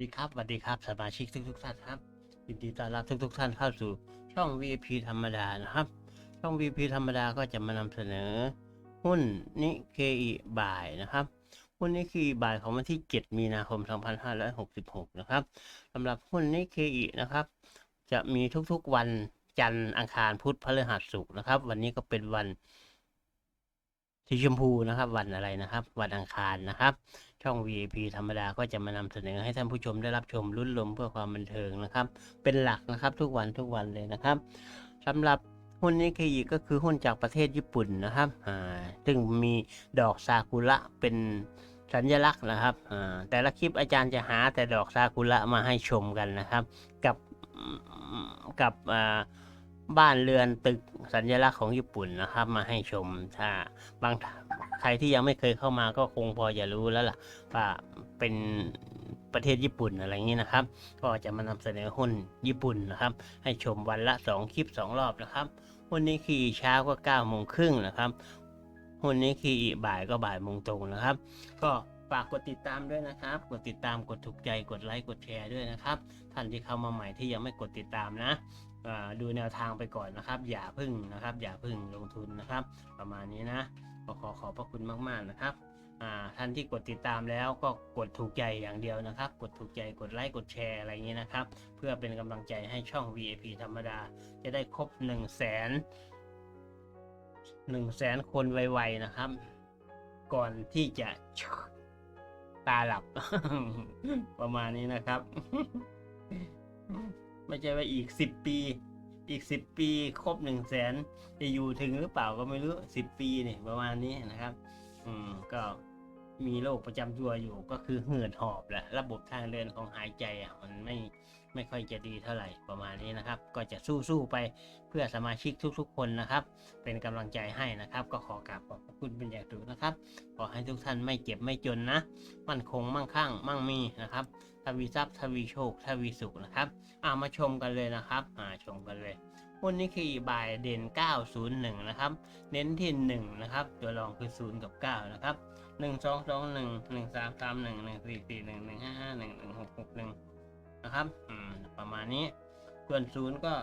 ดีครับสวัสดีครับสมาชิกทุกทุกท่านครับยินดีต้อนรับทุกทุกท่านเข้าสู่ช่อง VIP ธรรมดานะครับ ช่อง VIP ธรรมดาก็จะมานำเสนอ หุ้นนิเคอิบ่ายนะครับ หุ้นนิเคอิบ่ายของวันที่ 7 มีนาคม 2566 นะครับสำหรับหุ้นนิเคอินะครับ จะมีทุกๆวันจันทร์อังคารพุธพฤหัสศุกร์นะครับ วันนี้ก็เป็นวันสีชมพูนะครับ วันอะไรนะครับ วันอังคารนะครับ ช่อง VIP ธรรมดาก็จะมานำเสนอให้ท่านผู้ชมได้รับชมรุ่นลมเพื่อความบันเทิงนะครับ เป็นหลักนะครับทุกวันทุกวันเลยนะครับสำหรับหุ้นนิเคอิก็คือหุ้นจากประเทศญี่ปุ่นนะครับอ่าซึ่งมีดอกซากุระเป็นสัญลักษณ์นะครับอ่าแต่ละคลิปอาจารย์จะหาแต่ดอกซากุระมาให้ชมกันนะครับ กับกับอ่าบ้านเรือนตึกสัญลักษณ์ของญี่ปุ่นนะครับ มาให้ชมถ้าบาง ใครที่ยังไม่เคยเข้ามาก็คงพอจะรู้แล้วล่ะ ว่าเป็นประเทศญี่ปุ่นอะไรอย่างนี้นะครับ ก็จะมานำเสนอหุ้นญี่ปุ่นนะครับ ให้ชมวันละ 2 คลิป 2 รอบนะครับหุ้นนี้ขี่เช้าก็9โมงครึ่งนะครับหุ้นนี้ขี่บ่ายก็บ่ายโมงตรงนะครับ ก็ ฝากกดติดตามด้วยนะครับ กดติดตามกดถูกใจกดไลค์กดแชร์ด้วยนะครับ ท่านที่เข้ามาใหม่ที่ยังไม่กดติดตามนะอ่าดูแนวทางไปก่อนนะครับ อย่าพึ่งนะครับ อย่าพึ่งลงทุนนะครับ ประมาณนี้นะก็ขอขอบพระคุณมากๆนะครับอ่าท่านที่กดติดตามแล้วก็กดถูกใจอย่างเดียวนะครับ กดถูกใจกดไลค์กดแชร์อะไรอย่างนี้นะครับ เพื่อเป็นกำลังใจให้ช่อง VIP ธรรมดา จะได้ครบ1 0 0 0 0แสนหนึ่งแสนคนไวๆนะครับ ก่อนที่จะ ตาหลับ ประมาณนี้นะครับ ไม่ใช่ว่าอีกสิบปี อีกสิบปีครบหนึ่งแสนจะอยู่ถึงหรือเปล่าก็ไม่รู้สิบปีเนี่ยประมาณนี้นะครับ อืมก็ มีโรคประจำตัวอยู่ก็คือเหือดหอบแหละระบบทางเดินของหายใจอะมันไม่ไม่ค่อยจะดีเท่าไหร่ประมาณนี้นะครับ ก็จะสู้ๆไปเพื่อสมาชิกทุกๆ คนนะครับ เป็นกำลังใจให้นะครับ ก็ขอกราบขอบคุณเป็นอย่างสูงนะครับ ขอให้ทุกท่านไม่เจ็บไม่จนนะ มั่นคงมั่งคั่งมั่งมีนะครับทวีทรัพย์ทวีโชคทวีสุขนะครับอามาชมกันเลยนะครับอาชมกันเลยหุ้นนี้คือบายเด่น 901 นะครับ เน้นที่ 1 นะครับ ตัวรองคือ 0 กับ 9 นะครับ หนึ่งสองสองหนึ่งหนึ่งสามสามหนึ่งหนึ่งสี่สี่หนึ่งหนึ่งห้าห้าหนึ่งหนึ่งหกหกหนึ่งนะครับอืมประมาณนี้ส่วนศูนย์ก็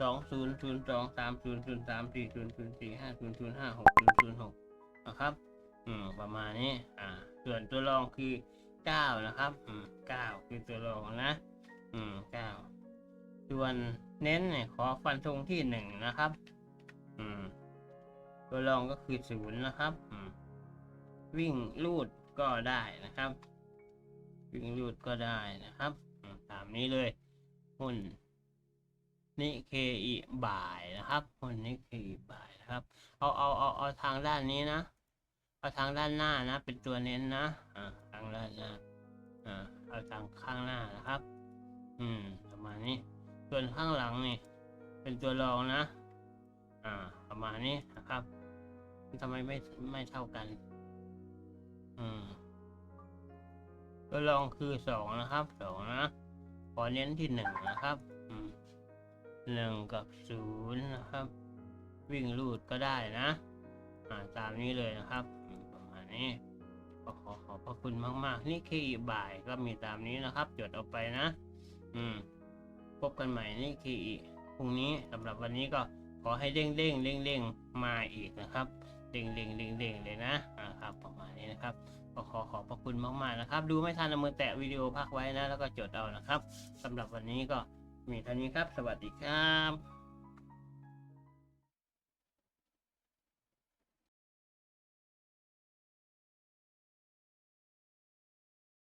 สองศูนย์ศูนย์สองสามศูนย์ศูนย์สามสี่ศูนย์ศูนย์สี่ห้าศูนย์ศูนย์ห้าหกศูนย์ศูนย์หกนะครับ อืม ประมาณนี้ อ่า ส่วนตัวรองคือเก้านะครับ อืมเก้าคือตัวรองนะ อืมเก้าส่วนเน้นเนี่ยขอฟันธงที่หนึ่งนะครับ อืม ตัวรองก็คือศูนย์นะครับ อืม วิ่งลูดก็ได้นะครับ วิ่งลูดก็ได้นะครับ ตามนี้เลยหุ้นนิเคอิบ่ายนะครับหุ้นนิเคอิบ่ายนะครับ เอาเอาเอาเอาทางด้านนี้นะเอาทางด้านหน้านะ เป็นตัวเน้นนะอ่าทางด้านหน้าอ่าเอาทางข้างหน้านะครับ อืมประมาณนี้ ส่วนข้างหลังนี่ เป็นตัวรองนะ อ่า ประมาณนี้นะครับทำไมไม่ไม่เท่ากัน อืมตัวรองคือสองนะครับสองนะขอเน้นที่หนึ่งนะครับหนึ่งกับศูนย์นะครับ วิ่งรูดก็ได้นะอ่าตามนี้เลยนะครับประมาณนี้ก็ขอขอบพระคุณมากๆ นี่คืออีบ่ายก็มีตามนี้นะครับจดเอาไปนะ อืม พบกันใหม่นี่คืออีพรุ่งนี้สำหรับวันนี้ก็ขอให้เด้งเด้งเด้งเด้งมาอีกนะครับ เด้งเด้งเด้งเด้งเลยนะอ่าครับประมาณนี้นะครับก็ขอขอบพระคุณมากๆนะครับ ดูไม่ทันเอามือแตะวิดีโอพักไว้นะ แล้วก็จดเอานะครับสำหรับวันนี้ก็มีเท่านี้ครับ สวัสดีครับ